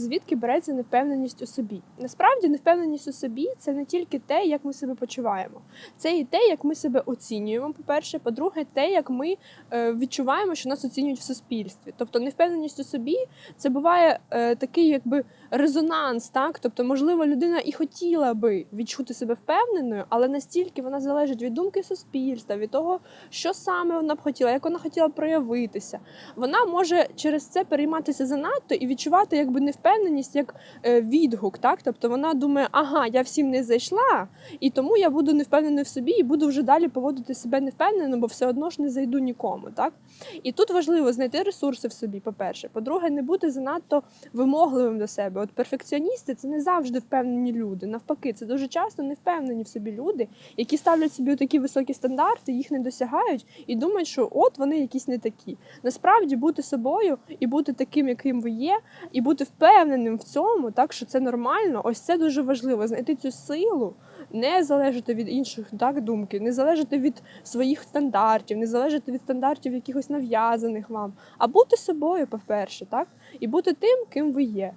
звідки береться невпевненість у собі. Насправді, невпевненість у собі це не тільки те, як ми себе почуваємо, це і те, як ми себе оцінюємо. По-перше, по-друге, те, як ми е, відчуваємо, що нас оцінюють в суспільстві. Тобто, невпевненість у собі це буває е, такий, якби резонанс, так тобто, можливо, людина і хотіла би відчути себе впевненою, але настільки вона залежить від думки суспільства, від того, що саме вона б хотіла, як вона хотіла проявитися. Вона може через це перейматися занадто і відчувати якби невпевненість як е, відгук. Так, тобто вона думає, ага, я всім не зайшла, і тому я буду невпевненою в собі і буду вже далі поводити себе невпевнено, бо все одно ж не зайду нікому. Так і тут важливо знайти ресурси в собі. По-перше, по-друге, не бути занадто вимогливим до себе. От перфекціоністи це не завжди впевнені люди. Навпаки, це дуже часто невпевнені в собі люди, які ставлять собі такі високі стандарти, їх не досягають і думають, що от вони якісь не такі. Насправді бути собою і бути таким, яким ви є, і бути впевненим в цьому, так що це нормально. Ось це дуже важливо. Знайти цю силу, не залежати від інших так думки, не залежати від своїх стандартів, не залежати від стандартів якихось нав'язаних вам, а бути собою, по-перше, так і бути тим, ким ви є.